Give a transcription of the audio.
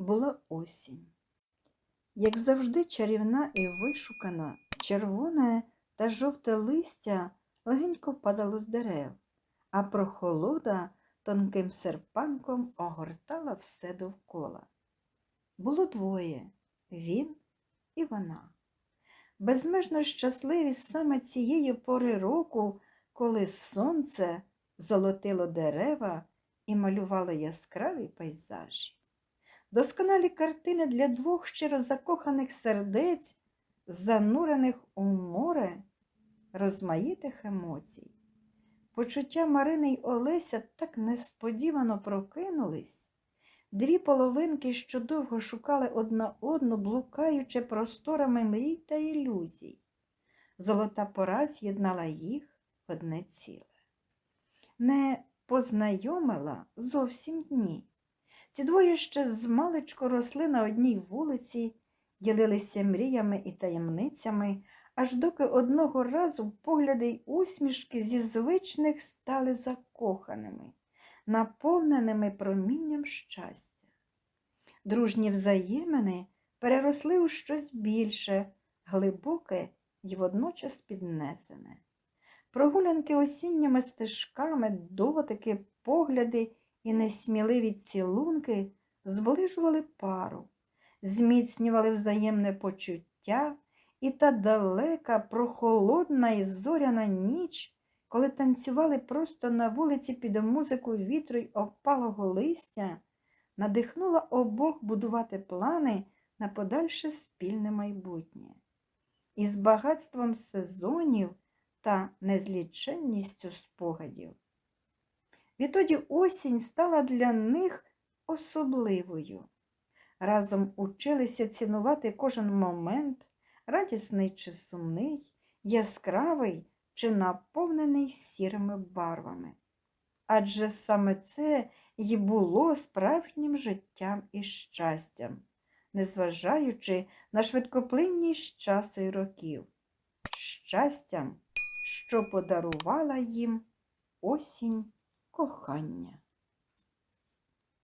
була осінь. Як завжди, чарівна і вишукана, червоне та жовте листя легенько падало з дерев, а прохолода тонким серпанком огортала все довкола. Було двоє він і вона. Безмежно щасливі саме цієї пори року, коли сонце золотило дерева і малювало яскраві пейзажі. Досконалі картини для двох щиро закоханих сердець, занурених у море розмаїтих емоцій. Почуття Марини й Олеся так несподівано прокинулись. Дві половинки, що довго шукали одна одну, блукаючи просторами мрій та ілюзій. Золота пора з'єднала їх в одне ціле. Не познайомила зовсім ні. Ці двоє ще змалечко росли на одній вулиці, ділилися мріями і таємницями, аж доки одного разу погляди й усмішки зі звичних стали закоханими, наповненими промінням щастя. Дружні взаємини переросли у щось більше, глибоке і водночас піднесене. Прогулянки осінніми стежками, дотики, погляди і несміливі цілунки зближували пару, зміцнювали взаємне почуття, і та далека, прохолодна і зоряна ніч, коли танцювали просто на вулиці під музику вітру й опалого листя, надихнула обох будувати плани на подальше спільне майбутнє. Із багатством сезонів та незліченністю спогадів. Відтоді осінь стала для них особливою. Разом училися цінувати кожен момент, радісний чи сумний, яскравий чи наповнений сірими барвами. Адже саме це й було справжнім життям і щастям, незважаючи на швидкоплинність часу й років, щастям, що подарувала їм осінь кохання.